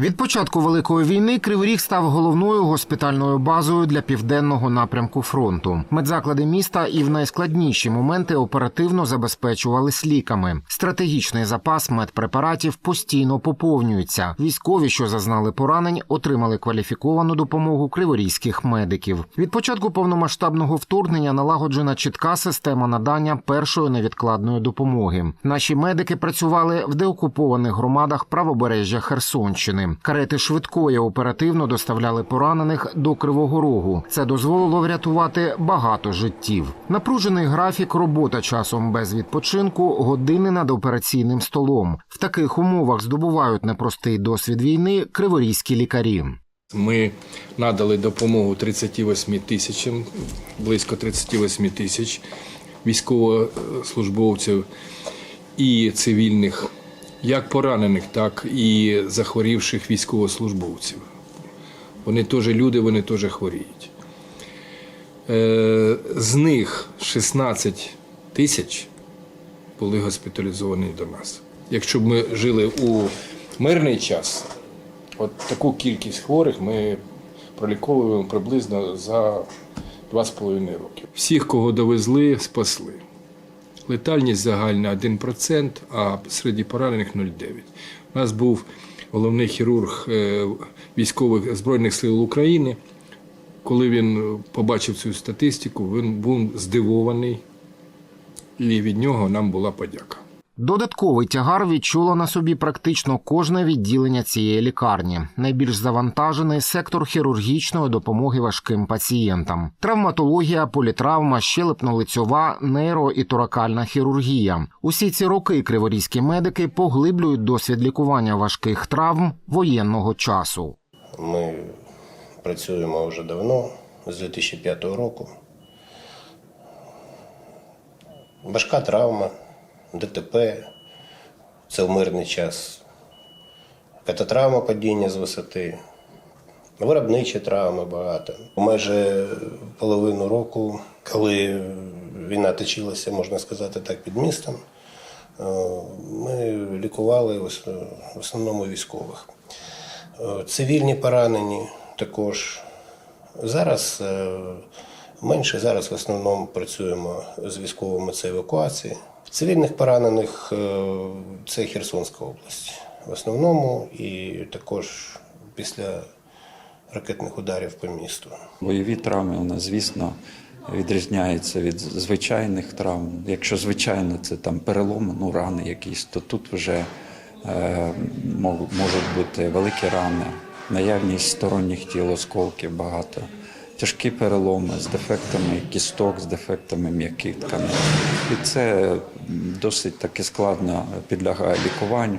Від початку великої війни Кривий Ріг став головною госпітальною базою для південного напрямку фронту. Медзаклади міста і в найскладніші моменти оперативно забезпечувались ліками. Стратегічний запас медпрепаратів постійно поповнюється. Військові, що зазнали поранень, отримали кваліфіковану допомогу криворізьких медиків. Від початку повномасштабного вторгнення налагоджена чітка система надання першої невідкладної допомоги. Наші медики працювали в деокупованих громадах правобережжя Херсонщини. Карети швидкої оперативно доставляли поранених до Кривого Рогу. Це дозволило врятувати багато життів. Напружений графік, робота часом без відпочинку, години над операційним столом. В таких умовах здобувають непростий досвід війни криворізькі лікарі. Ми надали допомогу 38 тисячам, близько 38 тисяч військовослужбовців і цивільних, як поранених, так і захворівших військовослужбовців. Вони теж люди, вони теж хворіють. Е, З них 16 тисяч були госпіталізовані до нас. Якщо б ми жили у мирний час, От таку кількість хворих ми проліковуємо приблизно за 2,5 роки. Всіх, кого довезли, спасли. Летальність загальна 1%, а серед поранених 0,9%. У нас був головний хірург е, військових Збройних сил України. Коли він побачив цю статистику, він був здивований, і від нього нам була подяка. Додатковий тягар відчуло на собі практично кожне відділення цієї лікарні. Найбільш завантажений сектор хірургічної допомоги важким пацієнтам. Травматологія, політравма, щелепно-лицьова, нейро і торакальна хірургія. Усі ці роки криворізькі медики поглиблюють досвід лікування важких травм воєнного часу. Ми працюємо вже давно, з 2005 року. Важка травма, ДТП, це в мирний час. Кататравма падіння з висоти, виробничі травми багато. Майже половину року, коли війна точилася, можна сказати так, під містом, е, ми лікували в основному військових. Е, Цивільні поранені також. Зараз е, менше, зараз в основному працюємо з військовими це евакуації. Цивільних поранених е, це Херсонська область в основному і також після ракетних ударів по місту. Бойові травми нас, звісно, відрізняються від звичайних травм. Якщо звичайно це там переломи, ну рани якісь, то тут вже е, можуть бути великі рани, наявність сторонніх тіл, осколків багато. Тяжкі переломи з дефектами кісток, з дефектами м'яких тканин. І це досить таки складно підлягає лікуванню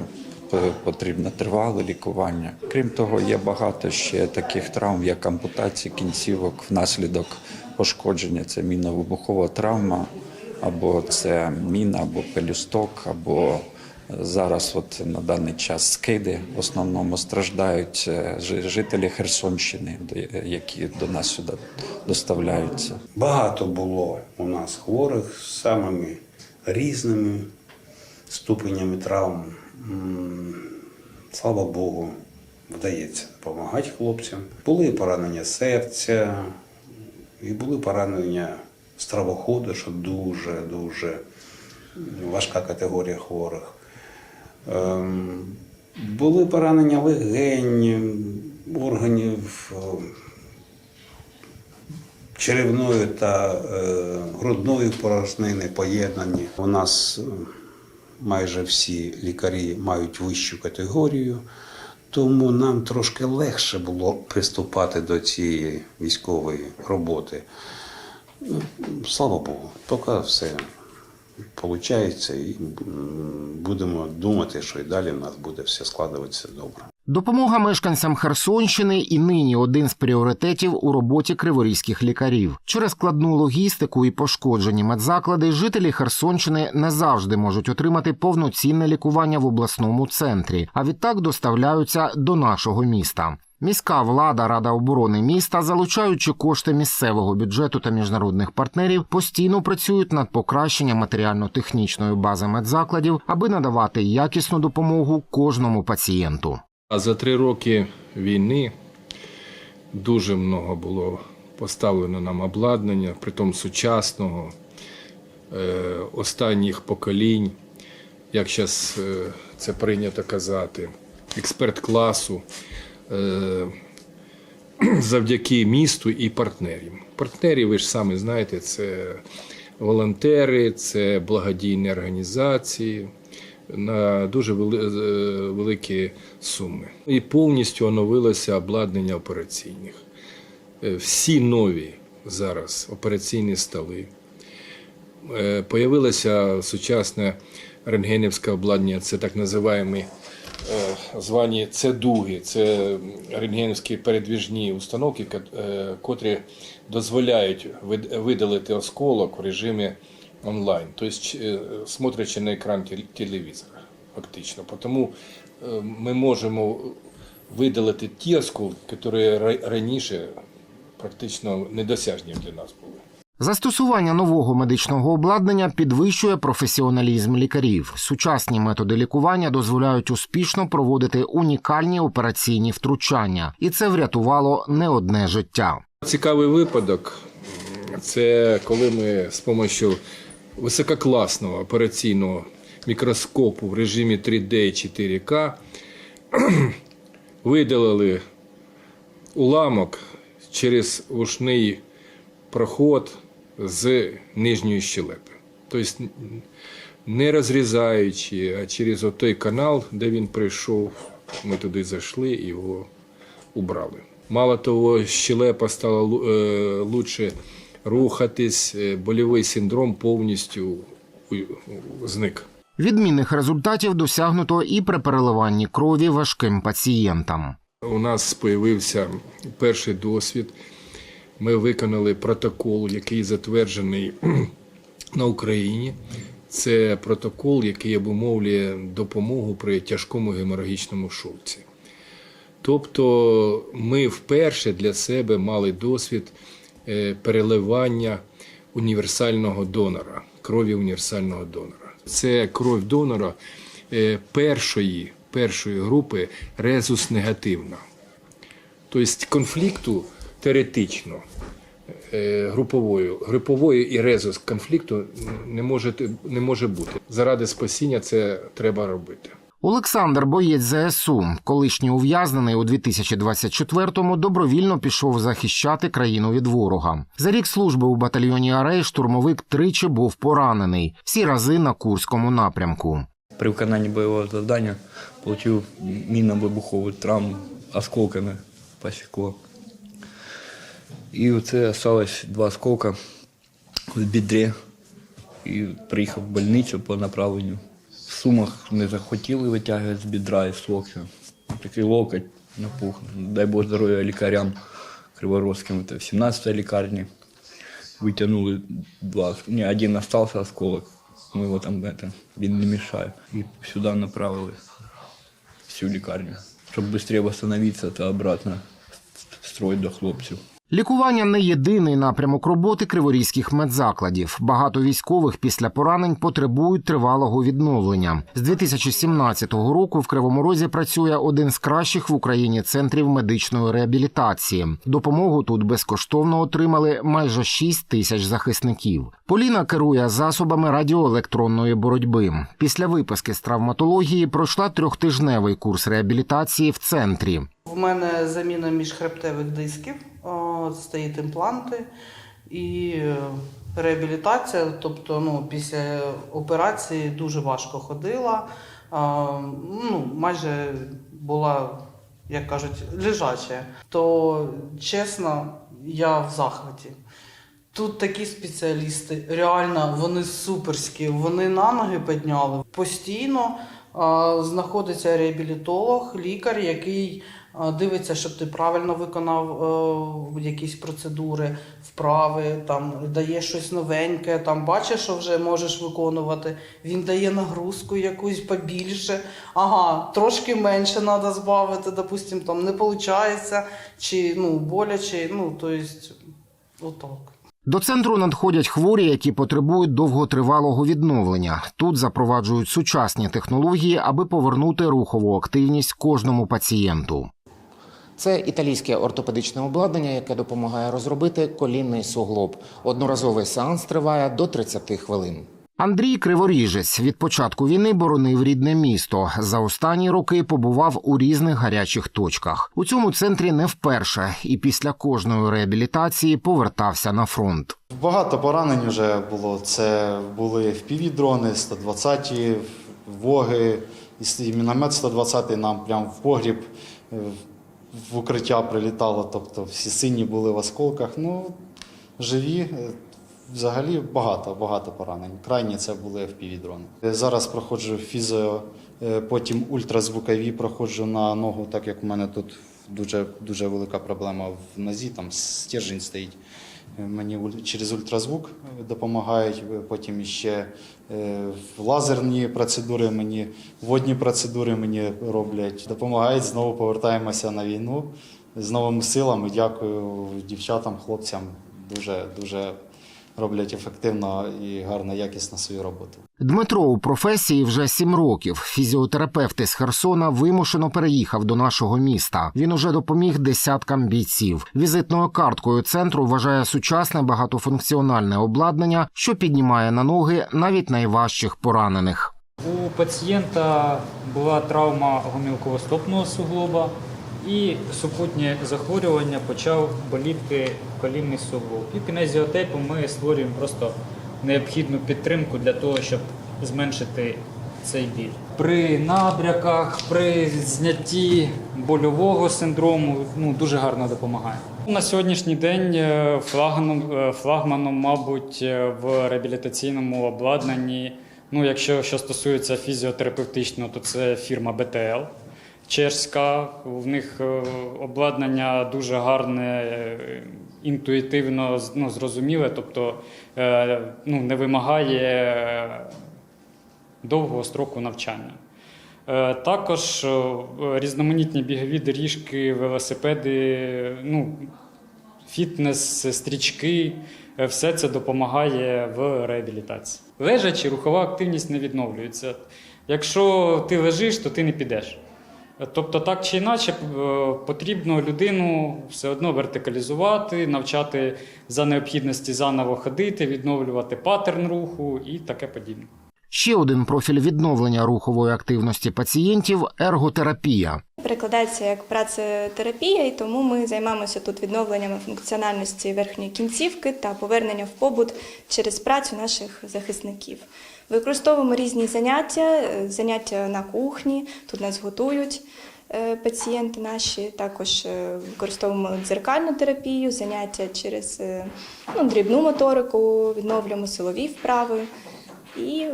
п- потрібно тривале лікування. Крім того, є багато ще таких травм, як ампутації кінцівок внаслідок пошкодження. Це мінно-вибухова травма, або це міна, або пелюсток, або зараз, от на даний час, скиди в основному страждають е, жителі Херсонщини, які до нас сюди доставляються. Багато було у нас хворих з самими різними ступенями травм. Слава Богу, вдається допомагати хлопцям. Були поранення серця, і були поранення стравоходу, що дуже-дуже важка категорія хворих. Ем, Були поранення легень, органів е, черевної та е, грудної порожнини поєднані. У нас е, майже всі лікарі мають вищу категорію, тому нам трошки легше було приступати до цієї військової роботи. Слава Богу, поки все виходить, і будемо думати, що і далі в нас буде все складуватися добре. Допомога мешканцям Херсонщини і нині один з пріоритетів у роботі криворізьких лікарів. Через складну логістику і пошкоджені медзаклади жителі Херсонщини не завжди можуть отримати повноцінне лікування в обласному центрі, а відтак доставляються до нашого міста. Міська влада, рада оборони міста, залучаючи кошти місцевого бюджету та міжнародних партнерів, постійно працюють над покращенням матеріально-технічної бази медзакладів, аби надавати якісну допомогу кожному пацієнту. А за три роки війни дуже много було поставлено нам обладнання, притом сучасного, е, останніх поколінь, як зараз це прийнято казати, експерт класу. Е, завдяки місту і партнерам. Партнери, ви ж самі знаєте, це волонтери, це благодійні організації на дуже е, великі суми. І повністю оновилося обладнання операційних. Е, Всі нові зараз операційні столи. Появилося сучасне рентгенівське обладнання, це так називаємо звані цедуги, це рентгенівські передвіжні установки, е, котрі дозволяють видалити осколок в режимі онлайн, тобто е, смотрячи на екран телевізора, фактично. Тому е, ми можемо видалити ті осколки, які раніше практично недосяжні для нас були. Застосування нового медичного обладнання підвищує професіоналізм лікарів. Сучасні методи лікування дозволяють успішно проводити унікальні операційні втручання, і це врятувало не одне життя. Цікавий випадок це коли ми з допомогою висококласного операційного мікроскопу в режимі 3D і 4К видалили уламок через ушний проход з нижньої щелепи. Тобто не розрізаючи, а через той канал, де він прийшов, ми туди зайшли і його убрали. Мало того, щелепа стала е, лучше рухатись, е, больовий синдром повністю зник. Відмінних результатів досягнуто і при переливанні крові важким пацієнтам. У нас з'явився перший досвід. Ми виконали протокол, який затверджений на Україні. Це протокол, який обумовлює допомогу при тяжкому геморагічному шоці. Тобто ми вперше для себе мали досвід е, переливання універсального донора, крові універсального донора. Це кров донора е, першої, першої групи резус негативна. Тобто конфлікту теоретично е, груповою, групової і резус конфлікту не може, не може бути. Заради спасіння це треба робити. Олександр Боєць ЗСУ, колишній ув'язнений у 2024-му, добровільно пішов захищати країну від ворога. За рік служби у батальйоні Арей штурмовик тричі був поранений, всі рази на Курському напрямку. При виконанні бойового завдання отримав мінно-вибухову травму осколками посікло. І оце залишилось два осколка в бідрі. І приїхав в больницю по направленню. В сумах не захотіли витягувати з бідра і з локтя. Такий локоть напух. Дай Бог здоров'я лікарям криворозьким. Це в 17-й лікарні. Витягнули два. Ні, один остався осколок. Ми його там это, він не мішає. І сюди направили всю лікарню. Щоб швидше восстановитися та обратно в строй до хлопців. Лікування не єдиний напрямок роботи криворізьких медзакладів. Багато військових після поранень потребують тривалого відновлення. З 2017 року в Кривому Розі працює один з кращих в Україні центрів медичної реабілітації. Допомогу тут безкоштовно отримали майже 6 тисяч захисників. Поліна керує засобами радіоелектронної боротьби. Після виписки з травматології пройшла трьохтижневий курс реабілітації в центрі. В мене заміна міжхребтевих дисків, стоїть імпланти і е, реабілітація. Тобто, ну, після операції дуже важко ходила. Ну, майже була, як кажуть, лежача. То чесно, я в захваті. Тут такі спеціалісти, реально вони суперські, вони на ноги підняли. Постійно а, знаходиться реабілітолог, лікар, який дивиться, щоб ти правильно виконав е, якісь процедури, вправи, там дає щось новеньке, там бачиш, що вже можеш виконувати. Він дає нагрузку якусь побільше. Ага, трошки менше треба збавити, допустим, там не виходить, чи ну боляче. Ну, то есть, отак. До центру надходять хворі, які потребують довготривалого відновлення. Тут запроваджують сучасні технології, аби повернути рухову активність кожному пацієнту. Це італійське ортопедичне обладнання, яке допомагає розробити колінний суглоб. Одноразовий сеанс триває до 30 хвилин. Андрій Криворіжець від початку війни боронив рідне місто. За останні роки побував у різних гарячих точках. У цьому центрі не вперше, і після кожної реабілітації повертався на фронт. Багато поранень вже було. Це були впівдрони, 120-ті, воги, і міномет 120 нам прямо в погріб е, в укриття прилітало. Тобто всі сині були в осколках. Ну, живі. е, Взагалі багато, багато поранень. Крайні це були впівдрони. Зараз проходжу фізіо, е, потім ультразвукові проходжу на ногу, так як у мене тут дуже, дуже велика проблема в нозі, там стержень стоїть. Е, Мені через ультразвук е, допомагають, е, потім ще лазерні процедури мені, водні процедури мені роблять. Допомагають, знову повертаємося на війну з новими силами. Дякую дівчатам, хлопцям. Дуже, дуже роблять ефективно і гарно, якісно свою роботу. Дмитро у професії вже сім років. Фізіотерапевт із Херсона вимушено переїхав до нашого міста. Він уже допоміг десяткам бійців. Візитною карткою центру вважає сучасне багатофункціональне обладнання, що піднімає на ноги навіть найважчих поранених. У пацієнта була травма гомілковостопного суглоба і супутнє захворювання почав боліти колінний суглоб. І кінезіотейпу ми створюємо просто необхідну підтримку для того, щоб зменшити цей біль. При набряках, при знятті больового синдрому ну, дуже гарно допомагає. На сьогоднішній день е, флагманом, е, флагманом, мабуть, е, в реабілітаційному обладнанні, ну, якщо що стосується фізіотерапевтичного, то це фірма БТЛ чешська. В них е, обладнання дуже гарне, е, інтуїтивно ну, зрозуміле, тобто е, ну, не вимагає довгого строку навчання. Також різноманітні бігові доріжки, велосипеди, ну, фітнес, стрічки, все це допомагає в реабілітації. Лежачи, рухова активність не відновлюється. Якщо ти лежиш, то ти не підеш. Тобто, так чи інакше, е, потрібно людину все одно вертикалізувати, навчати за необхідності заново ходити, відновлювати паттерн руху і таке подібне. Ще один профіль відновлення рухової активності пацієнтів ерготерапія. Перекладається як працетерапія, і тому ми займаємося тут відновленням функціональності верхньої кінцівки та повернення в побут через працю наших захисників. Використовуємо різні заняття, е, заняття на кухні, тут нас готують е, пацієнти наші. Також е, використовуємо дзеркальну терапію, заняття через ну, дрібну моторику, відновлюємо силові вправи і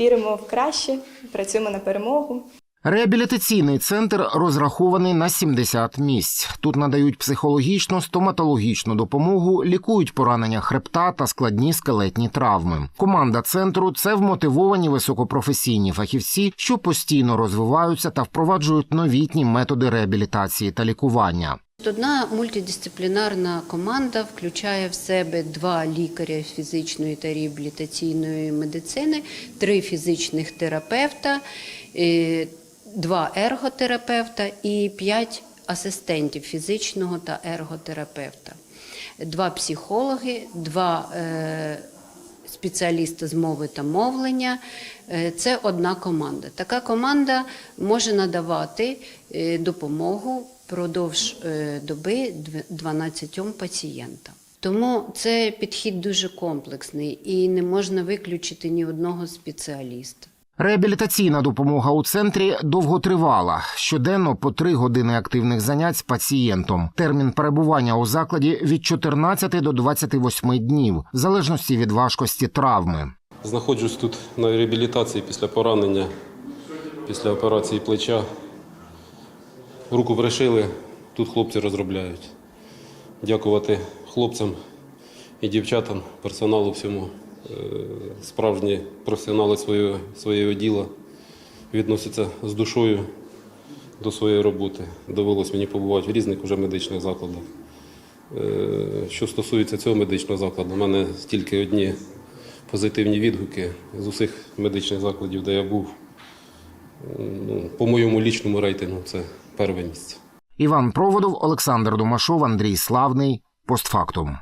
віримо в краще, працюємо на перемогу. Реабілітаційний центр розрахований на 70 місць. Тут надають психологічну, стоматологічну допомогу, лікують поранення хребта та складні скелетні травми. Команда центру це вмотивовані високопрофесійні фахівці, що постійно розвиваються та впроваджують новітні методи реабілітації та лікування. Одна мультидисциплінарна команда включає в себе два лікаря фізичної та реабілітаційної медицини, три фізичних терапевта, е, два ерготерапевта і п'ять асистентів фізичного та ерготерапевта, два психологи, два е, спеціаліста з мови та мовлення. Е, Це одна команда. Така команда може надавати е, допомогу впродовж е, доби дв- 12 пацієнтам. Тому це підхід дуже комплексний і не можна виключити ні одного спеціаліста. Реабілітаційна допомога у центрі довготривала. Щоденно по три години активних занять з пацієнтом. Термін перебування у закладі від 14 до 28 днів, в залежності від важкості травми. Знаходжусь тут на реабілітації після поранення, після операції плеча. Руку пришили, тут хлопці розробляють. Дякувати хлопцям і дівчатам, персоналу всьому. Справжні професіонали своєї, своєї діла відносяться з душою до своєї роботи. Довелось мені побувати в різних уже медичних закладах. Е, Що стосується цього медичного закладу, у мене тільки одні позитивні відгуки з усіх медичних закладів, де я був. Ну, по моєму лічному рейтингу це перше місце. Іван Проводов, Олександр Домашов, Андрій Славний. Постфактум.